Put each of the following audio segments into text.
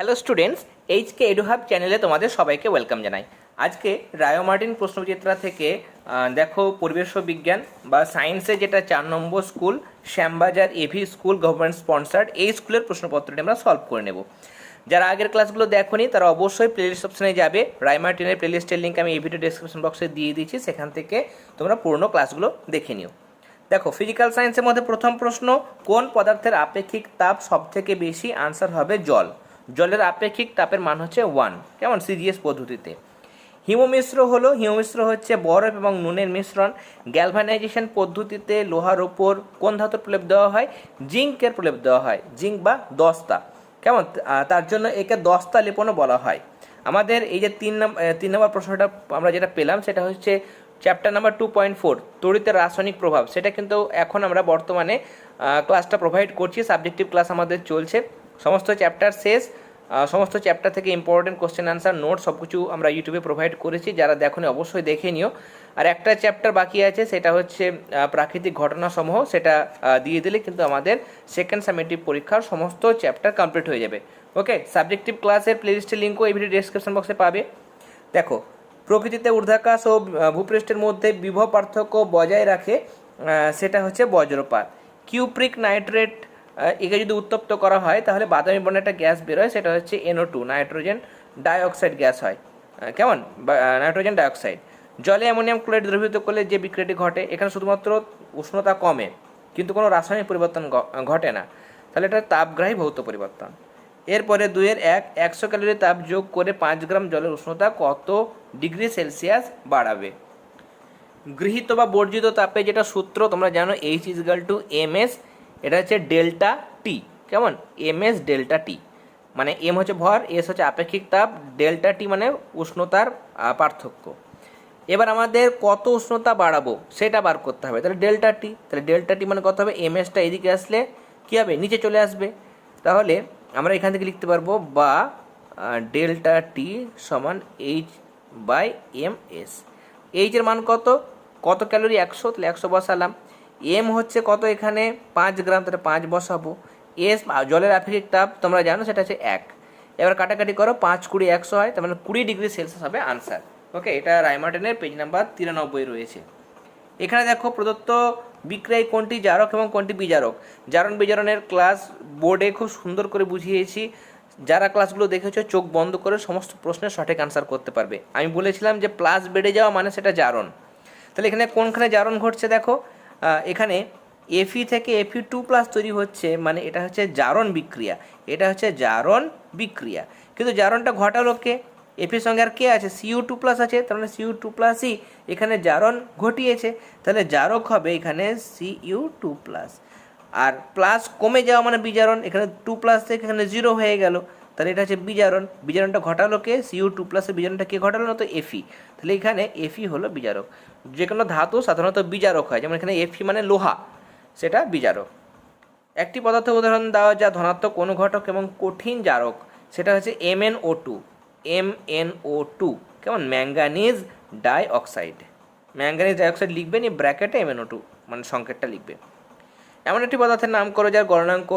Hello students HK এডুহাব চ্যানেলে তোমাদের সবাইকে ওয়েলকাম জানাই। আজকে রায়ো মার্টিন প্রশ্নচিত্রা থেকে দেখো পরিবেশ বিজ্ঞান বা সায়েন্সে যেটা চার নম্বর school Shyambazar AV school government sponsored এই স্কুলের প্রশ্নপত্রটি আমরা সলভ করে নেব। যারা আগের ক্লাসগুলো দেখোনি, তারা অবশ্যই প্লেলিস্ট অপশনে যাবে। রায় মার্টিনের প্লেলিস্টের লিঙ্ক আমি এই ভিডিও ডিসক্রিপশন বক্সে দিয়ে দিয়েছি সেখান থেকে তোমরা পুরনো ক্লাসগুলো দেখে নিও। দেখো ফিজিক্যাল সায়েন্সের মধ্যে প্রথম প্রশ্ন, কোন পদার্থের আপেক্ষিক তাপ সবথেকে বেশি? আনসার হবে জল। জলের আপেক্ষিক তাপের মান হচ্ছে ওয়ান কেমন? সিজিএস পদ্ধতিতে। হিমমিশ্র হলো, হিমমিশ্র হচ্ছে বরফ এবং নুনের মিশ্রণ। গ্যালভানাইজেশন পদ্ধতিতে লোহার ওপর কোন ধাতুর প্রলেপ দেওয়া হয়? জিঙ্কের প্রলেপ দেওয়া হয়। জিঙ্ক বা দস্তা। কেমন? তার জন্য একে দস্তা লেপনও বলা হয়। আমাদের এই যে তিন নম্বর তিন নম্বর প্রশ্নটা আমরা যেটা পেলাম, সেটা হচ্ছে chapter number two point four তড়িতের রাসায়নিক প্রভাব। সেটা কিন্তু এখন আমরা বর্তমানে ক্লাসটা প্রোভাইড করছি। সাবজেক্টিভ ক্লাস আমাদের চলছে। সমস্ত চ্যাপ্টার শেষ সমস্ত চ্যাপ্টার থেকে ইম্পর্টেন্ট কোশ্চেন আনসার নোট সব কিছু আমরা ইউটিউবে প্রোভাইড করেছি, যারা দেখোনি অবশ্যই দেখে নিও। আর একটা চ্যাপ্টার বাকি আছে, সেটা হচ্ছে প্রাকৃতিক ঘটনাসমূহ, সেটা দিয়ে দিলে কিন্তু আমাদের সেকেন্ড সামেটিভ পরীক্ষার সমস্ত চ্যাপ্টার কমপ্লিট হয়ে যাবে। ওকে সাবজেক্টিভ ক্লাসের প্লেলিস্টের লিঙ্কও এই ভিডিও ডেসক্রিপশন বক্সে পাবে। দেখো, প্রকৃতিতে ঊর্ধ্বাকাশ ও ভূপৃষ্ঠের মধ্যে বিভব পার্থক্য বজায় রাখে সেটা হচ্ছে বজ্রপাত। কিউপ্রিক নাইট্রেট একে যদি উত্তপ্ত করা হয়, তাহলে বাদামি বর্ণের একটা গ্যাস বেরোয় সেটা হচ্ছে NO two nitrogen dioxide gas হয়। কেমন? নাইট্রোজেন ডাইঅক্সাইড জলে অ্যামোনিয়াম ক্লোরাইড দ্রবীভূত করলে যে বিক্রিয়াটি ঘটে, এখানে শুধুমাত্র উষ্ণতা কমে, কিন্তু কোনো রাসায়নিক পরিবর্তন ঘটে না। তাহলে এটা তাপগ্রাহী ভৌত পরিবর্তন। এরপরে দুইয়ের এক, একশো ক্যালোরি তাপ যোগ করে পাঁচ গ্রাম জলের উষ্ণতা কত ডিগ্রি সেলসিয়াস বাড়াবে? গৃহীত বা বর্জিত তাপে যেটা সূত্র, তোমরা জানো H is equal to M S এটা হচ্ছে ডেল্টা টি কেমন? এম এস ডেল্টা টি মানে এম হচ্ছে ভর এস হচ্ছে আপেক্ষিক তাপ, ডেল্টা টি মানে উষ্ণতার পার্থক্য। এবার আমাদের কত উষ্ণতা বাড়াবো সেটা বার করতে হবে। তাহলে ডেল্টা টি তাহলে ডেল্টা টি মানে কত হবে? এম এসটা এদিকে আসলে কী হবে? নিচে চলে আসবে। তাহলে আমরা এখান থেকে লিখতে পারব বা ডেল্টা টি সমান এইচ বাই এম এস এইচের মান কত? কত ক্যালোরি? একশো? তাহলে একশো বসালাম। এম হচ্ছে কত এখানে? পাঁচ গ্রাম, তাহলে পাঁচ বসাবো। এস জলের আপেক্ষিক তাপ, তোমরা জানো সেটা হচ্ছে এক। এবার কাটাকাটি করো, পাঁচ কুড়ি একশো হয়, তার মানে কুড়ি ডিগ্রি সেলসিয়াস হবে আনসার। ওকে এটা রায়মার্টেনের পেজ নাম্বার তিরানব্বই রয়েছে। এখানে দেখো প্রদত্ত বিক্রয় কোনটি জারক এবং কোনটি বিজারক? জারণ বিজারণের ক্লাস বোর্ডে খুব সুন্দর করে বুঝিয়েছি। যারা ক্লাসগুলো দেখেছ, চোখ বন্ধ করে সমস্ত প্রশ্নের সঠিক আনসার করতে পারবে। আমি বলেছিলাম যে প্লাস বেড়ে যাওয়া মানে সেটা জারণ। তাহলে এখানে কোনখানে জারণ ঘটছে দেখো? এখানে এফি থেকে এফি টু প্লাস তৈরি হচ্ছে মানে এটা হচ্ছে জারণ বিক্রিয়া। এটা হচ্ছে জারণ বিক্রিয়া। কিন্তু জারণটা ঘটালো কে? এফির সঙ্গে আর কে আছে? সিইউ টু প্লাস আছে তার মানে সিইউ টু প্লাসই এখানে জারণ ঘটিয়েছে। তাহলে জারক হবে এখানে সিইউ টু প্লাস আর প্লাস কমে যাওয়া মানে বিজারণ, এখানে টু প্লাস থেকে এখানে জিরো হয়ে গেল। তাহলে এটা হচ্ছে বিজারণ। বিজারণটা ঘটালো কে? সিইউ টু প্লাসের বিজারণটা কে ঘটালো না তো এফি তাহলে এখানে এফি হলো বিজারক। যে কোনো ধাতু সাধারণত বিজারক হয়, যেমন এখানে এফি মানে লোহা, সেটা বিজারক। একটি পদার্থ উদাহরণ দেওয়া যা ধনাত্মক অনুঘটক এবং কঠিন জারক, সেটা হচ্ছে M N O two M N O two কেমন? Manganese dioxide manganese dioxide লিখবে নি ব্র্যাকেটে এম এন ও টু মানে সংকেতটা লিখবে। এমন একটি পদার্থের নাম করো যার গণনাঙ্ক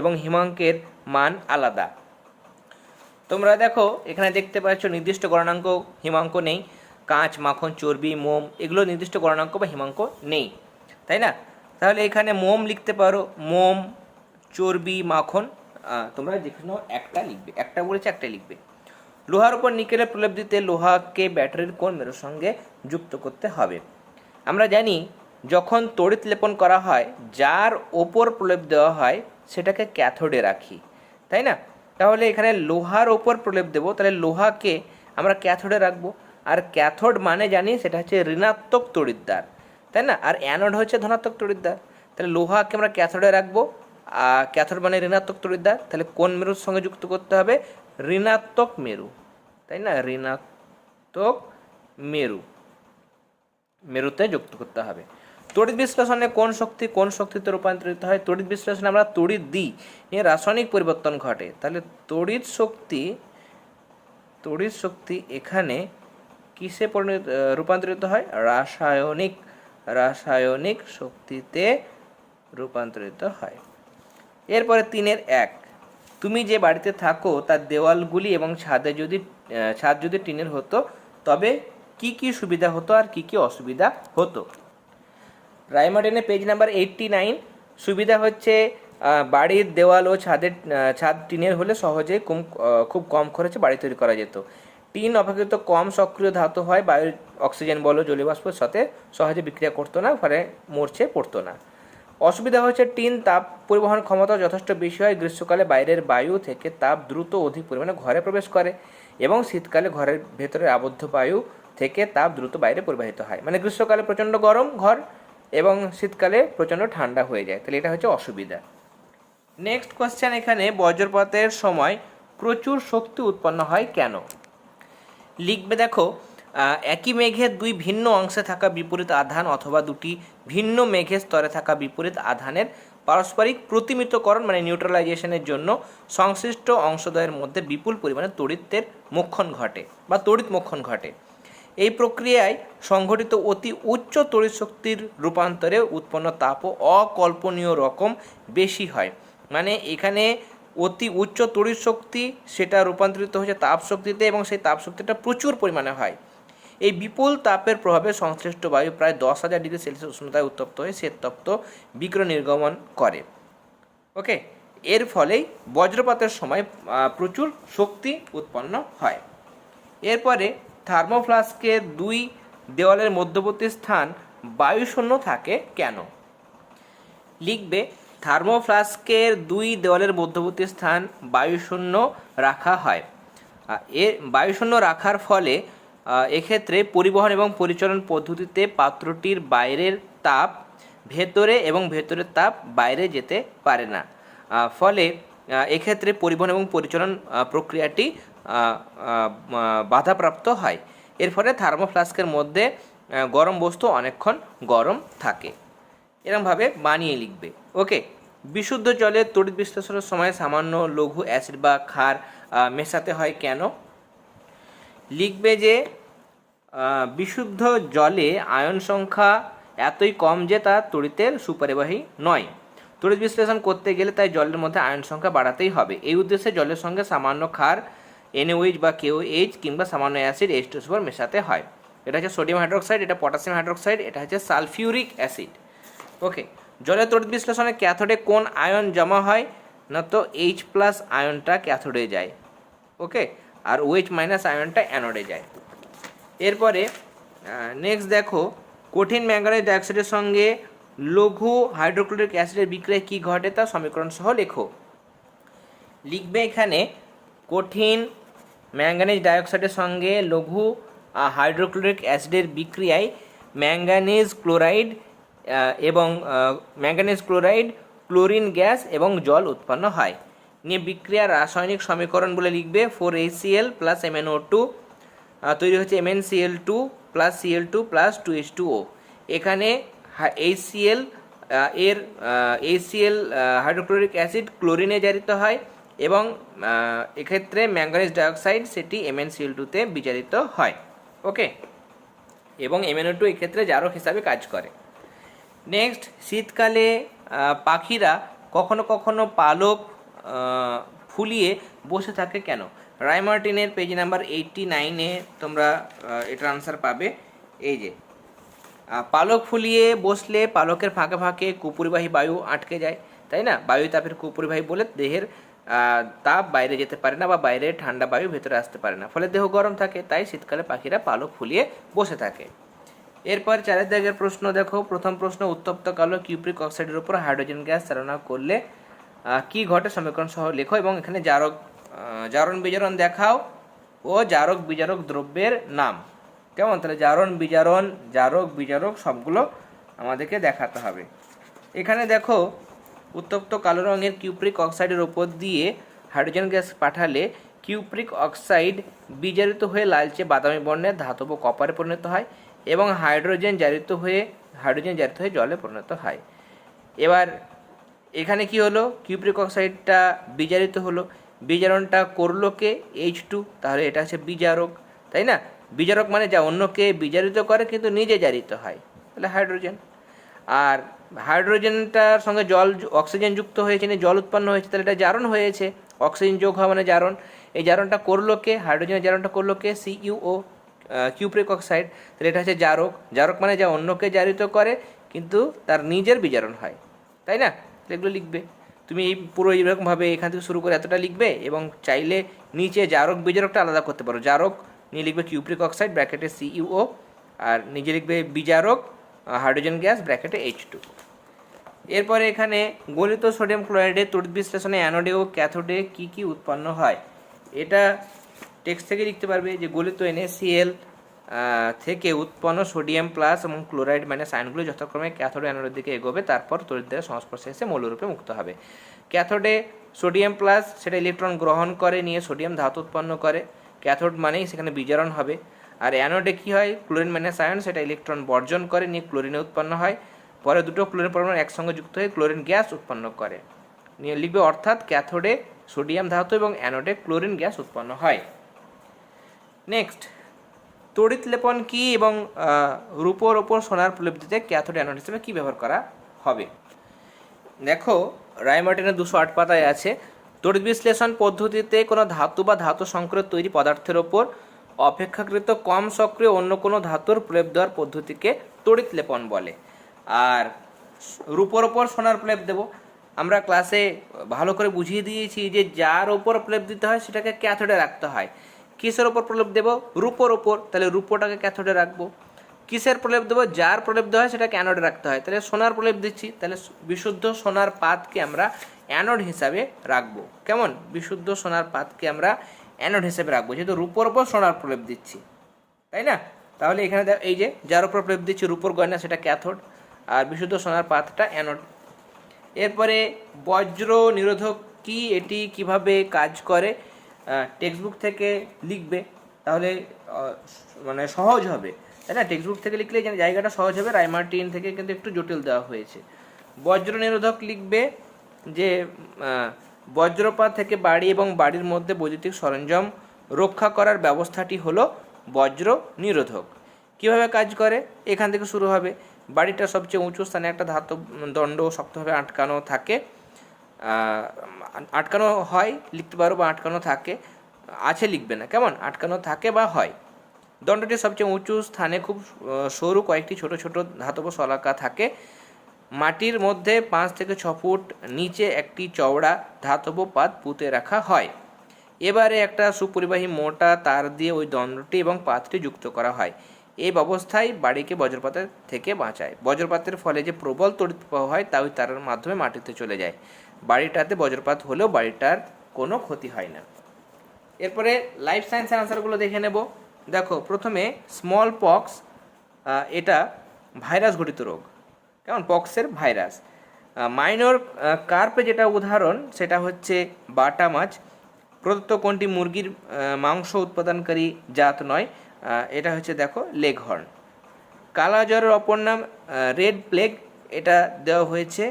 এবং হিমাঙ্কের মান আলাদা। তোমরা দেখো, এখানে দেখতে পাচ্ছ নির্দিষ্ট গণনাঙ্ক, হিমাঙ্ক নেই। কাঁচ, মাখন, চর্বি, মোম, এগুলো নির্দিষ্ট গণনাঙ্ক বা হিমাঙ্ক নেই। তাই না? তাহলে এখানে মোম লিখতে পারো। মোম, চর্বি, মাখন তোমরা যেখানে একটা লিখবে। একটা বলেছে, একটা লিখবে। লোহার উপর নিকেলের প্রলেপ দিতে লোহাকে ব্যাটারির কোন মেরুর সঙ্গে যুক্ত করতে হবে। আমরা জানি, যখন তড়িৎ লেপন করা হয়, যার ওপর প্রলেপ দেওয়া হয়, সেটাকে ক্যাথোডে রাখি। তাই না? তাহলে এখানে লোহার ওপর প্রলেপ দেবো। তাহলে লোহাকে আমরা ক্যাথোডে রাখব। আর ক্যাথোড মানে জানি সেটা হচ্ছে ঋণাত্মক তড়িৎদ্বার তাই না? আর অ্যানোড হচ্ছে ধনাত্মক তড়িৎদ্বার তাহলে লোহাকে আমরা ক্যাথোডে রাখব। আর ক্যাথোড মানে ঋণাত্মক তড়িৎদ্বার তাহলে কোন মেরুর সঙ্গে যুক্ত করতে হবে? ঋণাত্মক মেরু, তাই না? ঋণাত্মক মেরু, মেরুতে যুক্ত করতে হবে। তড়িৎ বিশ্লেষণে কোন শক্তি, কোন শক্তিতে রূপান্তরিত হয়? তড়িৎ বিশ্লেষণে আমরা তড়িৎ দিই। এর রাসায়নিক পরিবর্তন ঘটে। তাহলে তড়িৎ শক্তি তড়িৎ শক্তি এখানে কিসে পরিণত রূপান্তরিত হয়? রাসায়নিক রাসায়নিক শক্তিতে রূপান্তরিত হয়। এরপরে তিনের এক। তুমি যে বাড়িতে থাকো, তার দেওয়ালগুলি এবং ছাদে যদি ছাদ যদি টিনের হতো, তবে কি কি সুবিধা হতো আর কি কি অসুবিধা হতো? রায়মার্টিনের পেজ নাম্বার এইটটি নাইন সুবিধা হচ্ছে বাড়ির দেওয়াল ও ছাদের ছাদ টিনের হলে সহজে কম খুব কম খরচে বাড়ি তৈরি করা যেত। টিন অপেক্ষাকৃত কম সক্রিয় ধাতু হয়, বায়ু, অক্সিজেন, বলো জলীয়বাষ্পের সাথে সহজে বিক্রিয়া করতো না, ফলে মরছে, পড়তো না। অসুবিধা হচ্ছে, টিন তাপ পরিবহন ক্ষমতা যথেষ্ট বেশি হয়, গ্রীষ্মকালে বাইরের বায়ু থেকে তাপ দ্রুত অধিক পরিমাণে ঘরে প্রবেশ করে এবং শীতকালে ঘরের ভেতরে আবদ্ধ বায়ু থেকে তাপ দ্রুত বাইরে প্রবাহিত হয়। মানে গ্রীষ্মকালে প্রচণ্ড গরম, ঘর এবং শীতকালে প্রচণ্ড ঠান্ডা হয়ে যায়। তাহলে এটা হচ্ছে অসুবিধা। নেক্সট কোয়েশ্চেন এখানে বজ্রপাতের সময় প্রচুর শক্তি উৎপন্ন হয় কেন? লিখবে দেখো একই মেঘের দুই ভিন্ন অংশে থাকা বিপরীত আধান অথবা দুটি ভিন্ন মেঘের স্তরে থাকা বিপরীত আধানের পারস্পরিক প্রতিমিতকরণ মানে নিউট্রালাইজেশনের জন্য সংশ্লিষ্ট অংশদ্বয়ের মধ্যে বিপুল পরিমাণে তড়িতের মোক্ষণ ঘটে বা তড়িৎ মোক্ষণ ঘটে। এই প্রক্রিয়ায় সংঘটিত অতি উচ্চ তড়িৎ শক্তির রূপান্তরে উৎপন্ন তাপও অকল্পনীয় রকম বেশি হয়। মানে এখানে অতি উচ্চ তড়িৎ শক্তি সেটা রূপান্তরিত হয়েছে তাপ শক্তিতে এবং সেই তাপ শক্তিটা প্রচুর পরিমাণে হয়। এই বিপুল তাপের প্রভাবে সংশ্লিষ্ট বায়ু প্রায় দশ হাজার ডিগ্রি সেলসিয়াস উষ্ণতায় উত্তপ্ত হয়ে শ্বেততপ্ত বিক্রয় নির্গমন করে। ওকে এর ফলেই বজ্রপাতের সময় প্রচুর শক্তি উৎপন্ন হয়। এরপরে থার্মোফ্লাস্কের দুই দেওয়ালের মধ্যবর্তী স্থান বায়ুশূন্য থাকে কেন? লিখবে থার্মোফ্লাস্কের দুই দেওয়ালের মধ্যবর্তী স্থান বায়ুশূন্য রাখা হয়। আহ, এ বায়ুশূন্য রাখার ফলে এক্ষেত্রে পরিবহন এবং পরিচালন পদ্ধতিতে পাত্রটির বাইরের তাপ ভেতরে এবং ভেতরের তাপ বাইরে যেতে পারে না। ফলে এক্ষেত্রে পরিবহন এবং পরিচালন প্রক্রিয়াটি বাধাপ্রাপ্ত হয়। এর ফলে থার্মোফ্লাস্কের মধ্যে গরম বস্তু অনেকক্ষণ গরম থাকে। এরমভাবে বানিয়ে লিখবে। ওকে, বিশুদ্ধ জলে তড়িৎ বিশ্লেষণের সময় সামান্য লঘু অ্যাসিড বা ক্ষার মেশাতে হয় কেন? লিখবে যে বিশুদ্ধ জলে আয়ন সংখ্যা এতই কম যে তা তড়িতের সুপরিবাহী নয়। তড়িৎ বিশ্লেষণ করতে গেলে তাই জলের মধ্যে আয়ন সংখ্যা বাড়াতেই হবে। এই উদ্দেশ্যে জলের সঙ্গে সামান্য ক্ষার এনওএইচ বা কেওএইচ কিংবা সামান্য অ্যাসিড এইচ টু সুপার মেশাতে হয়। এটা হচ্ছে সোডিয়াম হাইড্রোক্সাইড এটা পটাশিয়াম হাইড্রোক্সাইড এটা হচ্ছে সালফিউরিক অ্যাসিড ওকে জলের তড়িৎ বিশ্লেষণে ক্যাথোডে কোন আয়ন জমা হয়? না তো এইচ প্লাস আয়নটা ক্যাথোডে যায়। ওকে আর ওএইচ মাইনাস আয়নটা অ্যানোডে যায়। এরপরে নেক্সট দেখো, কঠিন ম্যাঙ্গানিজ ডাইঅক্সাইডের সঙ্গে লঘু হাইড্রোক্লোরিক অ্যাসিডের বিক্রিয়া কী ঘটে তা সমীকরণ সহ লেখো। লিখবে এখানে কঠিন ম্যাঙ্গানিজ ডাইঅক্সাইডের সঙ্গে লঘু হাইড্রোক্লোরিক অ্যাসিডের বিক্রিয়ায় ম্যাঙ্গানিজ ক্লোরাইড এবং ম্যাঙ্গানিজ ক্লোরাইড, ক্লোরিন গ্যাস এবং জল উৎপন্ন হয়। নিয়ে বিক্রিয়ার রাসায়নিক সমীকরণ বলে লিখবে four HCl plus MnO two তৈরি হচ্ছে MnCl two plus Cl two plus two H two O. এখানে এইচসিএল এর এইচসিএল হাইড্রোক্লোরিক অ্যাসিড ক্লোরিনে জারিত হয়। এবং এক্ষেত্রে ম্যাঙ্গানিজ ডাইঅক্সাইড সেটি এমএনসিএল টুতে বিচারিত হয়। ওকে এবং এমএনও টু এক্ষেত্রে জারক হিসাবে কাজ করে। নেক্সট শীতকালে পাখিরা কখনো কখনো পালক ফুলিয়ে বসে থাকে কেন? রায়মার্টিনের পেজ নাম্বার এইটটি নাইনে তোমরা এটার আনসার পাবে। এই যে পালক ফুলিয়ে বসলে পালকের ফাঁকে ফাঁকে কুপরিবাহী বায়ু আটকে যায়, তাই না? বায়ু তাপের কুপরিবাহী বলে দেহের তাপ বাইরে যেতে পারে না বা বাইরে ঠান্ডা বায়ু ভেতরে আসতে পারে না। ফলে দেহ গরম থাকে, তাই শীতকালে পাখিরা পালক ফুলিয়ে বসে থাকে। এরপর চারের দাগের প্রশ্ন দেখো। প্রথম প্রশ্ন, উত্তপ্ত কালো কিউপ্রিক অক্সাইডের উপর হাইড্রোজেন গ্যাস চালনা করলে কি ঘটে? সমীকরণ সহ লেখো এবং এখানে জারক জারণ বিজারণ দেখাও ও জারক বিজারক দ্রব্যের নাম। কেমন? তাহলে জারণ বিজারণ, জারক বিজারক সবগুলো আমাদেরকে দেখাতে হবে। এখানে দেখো উত্তপ্ত কালো রঙের কিউপ্রিক অক্সাইডের ওপর দিয়ে হাইড্রোজেন গ্যাস পাঠালে কিউপ্রিক অক্সাইড বিজারিত হয়ে লালচে বাদামি বর্ণের ধাতব কপারে পরিণত হয় এবং হাইড্রোজেন জারিত হয়ে, হাইড্রোজেন জারিত হয়ে জলে পরিণত হয়। এবার এখানে কি হলো? কিউপ্রিক অক্সাইডটা বিজারিত হলো। বিজারণটা করল কে? এইচ টু তাহলে এটা হচ্ছে বিজারক, তাই না? বিজারক মানে যা অন্যকে বিজারিত করে কিন্তু নিজে জারিত হয়। তাহলে হাইড্রোজেন। আর হাইড্রোজেনটার সঙ্গে জল অক্সিজেন যুক্ত হয়েছে, নিয়ে জল উৎপন্ন হয়েছে, তাহলে এটা জারণ হয়েছে। অক্সিজেন যোগ হওয়া মানে জারণ। এই জারণটা করল কে? হাইড্রোজেনের জারণটা করল কে? সিইউও কিউপ্রিক অক্সাইড তাহলে এটা হচ্ছে জারক। জারক মানে যা অন্যকে জারিত করে, কিন্তু তার নিজের বিজারণ হয়। তাই না? এগুলো লিখবে। তুমি এই পুরো এইরকমভাবে এখান থেকে শুরু করে এতটা লিখবে এবং চাইলে নিচে জারক বিজারকটা আলাদা করতে পারো। জারক, নিয়ে লিখবে কিউপ্রিক অক্সাইড ব্র্যাকেটে সিইউও আর নিজে লিখবে বিজারক হাইড্রোজেন গ্যাস ব্র্যাকেটে এইচ টু এরপরে এখানে গলিত সোডিয়াম ক্লোরাইডের তড়িৎ বিশ্লেষণে অ্যানোডে ও ক্যাথোডে কি কি উৎপন্ন হয়? এটা টেক্সট থেকে লিখতে পারবে যে গলিত এনএসিএল থেকে উৎপন্ন সোডিয়াম প্লাস এবং ক্লোরাইড মানে আয়নগুলো যথাক্রমে ক্যাথোড অ্যানোডের দিকে এগোবে, তারপর তড়িৎ দ্বারা সংস্পর্শে এসে মৌলরূপে মুক্ত হবে। ক্যাথোডে সোডিয়াম প্লাস সেটা ইলেকট্রন গ্রহণ করে, নিয়ে সোডিয়াম ধাতু উৎপন্ন করে। ক্যাথোড মানেই সেখানে বিজারণ হবে। আর অ্যানোডে কী হয়? ক্লোরিন মাইনাস আয়ন, সেটা ইলেকট্রন বর্জন করে, নিয়ে ক্লোরিনে উৎপন্ন হয়। পরে দুটো ক্লোরিন পরমাণু একসঙ্গে যুক্ত হয়ে ক্লোরিন গ্যাস উৎপন্ন করে। নিয়ে লিখবে অর্থাৎ ক্যাথোডে সোডিয়াম ধাতু এবং অ্যানোডে ক্লোরিন গ্যাস উৎপন্ন হয়। নেক্সট তড়িৎ লেপন কি এবং রূপোর ওপর সোনার প্রলেপ ক্যাথোড অ্যানোড হিসেবে কী ব্যবহার করা হবে? দেখো, রায়মার্টিনের দুশো আট পাতায় আছে, তড়িৎ বিশ্লেষণ পদ্ধতিতে কোনো ধাতু বা ধাতু সংকরের তৈরি পদার্থের ওপর অপেক্ষাকৃত কম সক্রিয় অন্য কোনো ধাতুর প্রলেপ দেওয়ার পদ্ধতিকে তড়িৎ লেপন বলে। আর রূপোর ওপর সোনার প্রলেপ দেব। আমরা ক্লাসে ভালো করে বুঝিয়ে দিয়েছি যে যার ওপর প্রলেপ দিতে হয় সেটাকে ক্যাথোডে রাখতে হয়। কিসের ওপর প্রলেপ দেব? রূপোর ওপর। তাহলে রূপোটাকে ক্যাথোডে রাখব। কিসের প্রলেপ দেবো? যার প্রলেপ দেওয়া হয় সেটাকে অ্যানোডে রাখতে হয়। তাহলে সোনার প্রলেপ দিচ্ছি। তাহলে বিশুদ্ধ সোনার পাতকে আমরা অ্যানোড হিসাবে রাখব। কেমন? বিশুদ্ধ সোনার পাতকে আমরা অ্যানোড হিসেবে রাখব, যেহেতু রূপোর ওপর সোনার প্রলেপ দিচ্ছি, তাই না? তাহলে এখানে এই যে যার উপর প্রলেপ দিচ্ছি, রূপোর গয়না, সেটা ক্যাথোড, আর বিশুদ্ধ সোনার পাতটা অ্যানোড এরপরে বজ্র নিরোধক কি, এটি কীভাবে কাজ করে? টেক্সট বুক থেকে লিখবে, তাহলে মানে সহজ হবে, তাই না? টেক্সট বুক থেকে লিখলে জায়গাটা সহজ হবে রাইমার্টিন থেকে কিন্তু একটু জটিল দেওয়া হয়েছে। বজ্র নিরোধক লিখবে যে বজ্রপাত থেকে বাড়ি এবং বাড়ির মধ্যে বৈদ্যুতিক সরঞ্জাম রক্ষা করার ব্যবস্থাটি হলো বজ্র নিরোধক। কীভাবে কাজ করে? এখান থেকে শুরু হবে। বাড়িটা সবচেয়ে উঁচু স্থানে একটা ধাতব দণ্ড শক্তভাবে আটকানো থাকে। আটকানো হয়, লিখতে পারো বা আটকানো থাকে। আছে লিখবে না। কেমন? আটকানো থাকে বা হয়। দণ্ডটি সবচেয়ে উঁচু স্থানে খুব সরু কয়েকটি ছোট ছোট ধাতব শলাকা থাকে। মাটির মধ্যে পাঁচ থেকে ছ ফুট নিচে একটি চওড়া ধাতব পাত পুঁতে রাখা হয়। এবারে একটা সুপরিবাহী মোটা তার দিয়ে ওই দণ্ডটি এবং পাতটি যুক্ত করা হয়। এই ব্যবস্থায় বাড়িকে বজ্রপাতের থেকে বাঁচায়। বজ্রপাতের ফলে যে প্রবল তড়িৎ প্রবাহ হয়, তা ওই তারের মাধ্যমে মাটিতে চলে যায়। বাড়িটাতে বজ্রপাত হলেও বাড়িটার কোনো ক্ষতি হয় না। এরপরে লাইফ সায়েন্সের আনসারগুলো দেখে নেব। দেখো, প্রথমে স্মল পক্স এটা ভাইরাস ঘটিত রোগ। কেমন? পক্সের ভাইরাস। মাইনর কার্পে যেটা উদাহরণ, সেটা হচ্ছে বাটা মাছ। প্রদত্ত কোনটি মুরগির মাংস উৎপাদনকারী জাত নয় এটা হচ্ছে দেখো লেগ হর্ন কালা জ্বরের অপর নাম রেড প্লেগ, এটা দেওয়া হয়েছে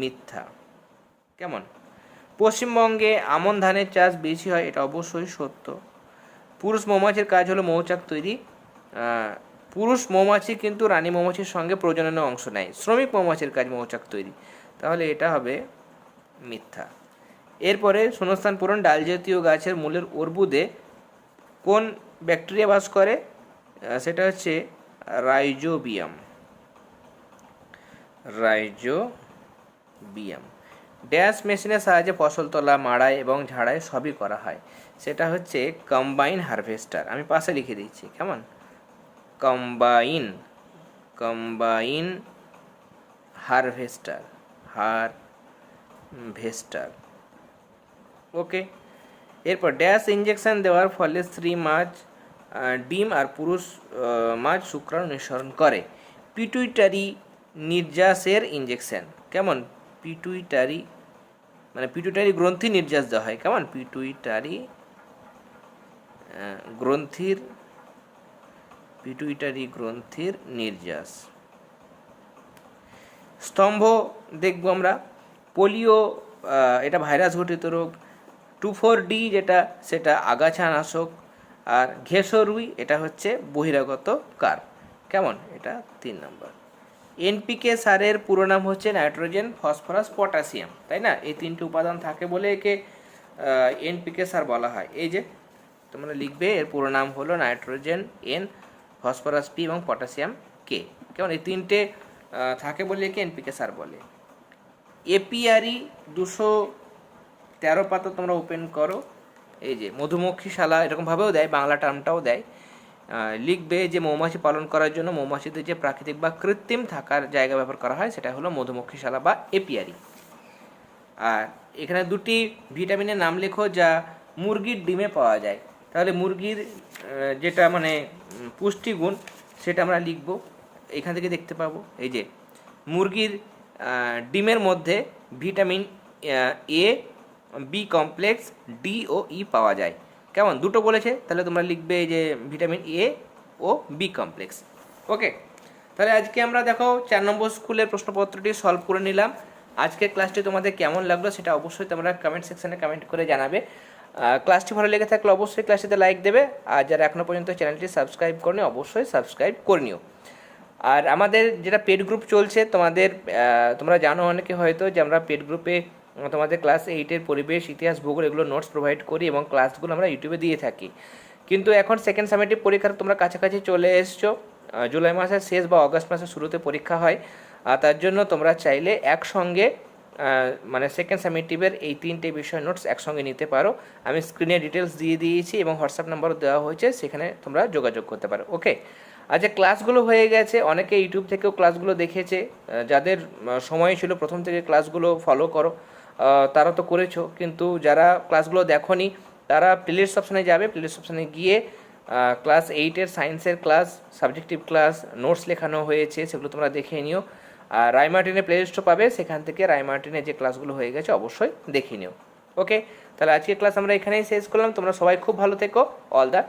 মিথ্যা। কেমন? পশ্চিমবঙ্গে আমন ধানের চাষ বেশি হয়, এটা অবশ্যই সত্য। পুরুষ মৌমাছির কাজ হলো মৌচাক তৈরি পুরুষ মৌমাছি কিন্তু রানী মৌমাছির সঙ্গে প্রজননে অংশ নেয়, শ্রমিক মৌমাছির কাজ মৌচাক তৈরি। তাহলে এটা হবে মিথ্যা। এরপরে শূন্যস্থান পূরণ, ডাল জাতীয় গাছের মূলের অর্বুদে কোন ব্যাকটেরিয়া বাস করে? সেটা হচ্ছে রাইজোবিয়াম। রাইজোবিয়াম। ড্যাশ মেশিনের সাহায্যে ফসল তোলা, মাড়াই এবং ঝাড়াই সবই করা হয়। সেটা হচ্ছে কম্বাইন হারভেস্টার। আমি পাশে লিখে দিচ্ছি, কেমন? Combine combine harvester harvester okay, এরপর ড্যাশ ইঞ্জেকশন দেওয়ার ফলে স্ত্রী, মাছ ডিম আর পুরুষ মাছ শুক্রাণু নিঃসরণ করে। পিটুইটারি নির্যাসের ইঞ্জেকশন কেমন? পিটুইটারি মানে পিটুইটারি গ্রন্থি নির্যাস দেওয়া হয়। কেমন? পিটুইটারি গ্রন্থির পিটুইটারি গ্রন্থির নির্যাস। স্তম্ভ দেখব আমরা। পোলিও এটা ভাইরাস ঘটিত রোগ। টু ফোর ডি যেটা, সেটা আগাছা নাশক। আর ঘেসরুই এটা হচ্ছে বহিরাগত কার কেমন? এটা তিন নম্বর। এনপিকে সারের পুরো নাম হচ্ছে নাইট্রোজেন, ফসফরাস, পটাশিয়াম, তাই না? এই তিনটি উপাদান থাকে বলে একে এনপিকে সার বলা হয়। এই যে, তোমরা লিখবে, এর পুরো নাম হলো নাইট্রোজেন, এন ফসফরাস পি এবং পটাশিয়াম কে। কেমন? এই তিনটে থাকে বলে একে এনপিকে সার বলে। এপিআরই দুশো তেরো পাতা তোমরা ওপেন করো। এই যে মধুমক্ষীশালা এরকমভাবেও দেয়, বাংলা টার্মটাও দেয়। লিখবে যে মৌমাছি পালন করার জন্য মৌমাছিদের যে প্রাকৃতিক বা কৃত্রিম থাকার জায়গা ব্যবহার করা হয়, সেটা হলো মধুমক্ষীশালা বা এপিআরি আর এখানে দুটি ভিটামিনের নাম লেখো যা মুরগির ডিমে পাওয়া যায়। তাহলে মুরগির যেটা মানে পুষ্টিগুণ, সেটা আমরা লিখব। এখান থেকে দেখতে পাবো, এই যে, মুরগির ডিমের মধ্যে vitamin A, B complex, D O E পাওয়া যায়। কেমন? দুটো বলেছে, তাহলে তোমরা লিখবে এই যে ভিটামিন এ ও বি কমপ্লেক্স। ওকে, তাহলে আজকে আমরা দেখো, চার নম্বর স্কুলের প্রশ্নপত্রটি সলভ করে নিলাম। আজকের ক্লাসটি তোমাদের কেমন লাগল সেটা অবশ্যই তোমরা কমেন্ট সেকশানে কমেন্ট করে জানাবে। ক্লাসটি ভালো লেগে থাকলে অবশ্যই ক্লাসটিতে লাইক দেবে। আর যারা এখনও পর্যন্ত চ্যানেলটি সাবস্ক্রাইব করনি, অবশ্যই সাবস্ক্রাইব করে নিও। আর আমাদের যেটা পেড গ্রুপ চলছে, তোমাদের তোমরা জানো অনেকে হয়তো যে আমরা পেড গ্রুপে তোমাদের ক্লাস এইটের পরিবেশ, ইতিহাস, ভূগোল এগুলো নোটস প্রোভাইড করি এবং ক্লাসগুলো আমরা ইউটিউবে দিয়ে থাকি। কিন্তু এখন সেকেন্ড সামেটিভ পরীক্ষার তোমরা কাছাকাছি চলে এসছো। জুলাই মাসের শেষ বা অগস্ট মাসের শুরুতে পরীক্ষা হয়। আর তার জন্য তোমরা চাইলে একসঙ্গে মানে সেকেন্ড সামেটিভের এই তিনটে বিষয় নোটস একসঙ্গে নিতে পারো। আমি স্ক্রিনে ডিটেলস দিয়ে দিয়েছি এবং হোয়াটসঅ্যাপ নাম্বারও দেওয়া হয়েছে, সেখানে তোমরা যোগাযোগ করতে পারো। ওকে আচ্ছা ক্লাসগুলো হয়ে গেছে, অনেকে ইউটিউব থেকেও ক্লাসগুলো দেখেছে। যাদের সময় ছিল প্রথম থেকে ক্লাসগুলো ফলো করো। তারা তো করেছ, কিন্তু যারা ক্লাসগুলো দেখোনি, তারা প্লেলিস্ট অপশানে যাবে। প্লেলিস্ট অপশানে গিয়ে ক্লাস এইটের সায়েন্সের ক্লাস সাবজেক্টিভ ক্লাস নোটস লেখানো হয়েছে, সেগুলো তোমরা দেখে নিও। আর রায়মার্টিনে প্লে লিস্টও পাবে, সেখান থেকে রায়মার্টিনে যে ক্লাসগুলো হয়ে গেছে অবশ্যই দেখে নিও। ওকে তাহলে আজকের ক্লাস আমরা এখানেই শেষ করলাম। তোমরা সবাই খুব ভালো থেকো। All the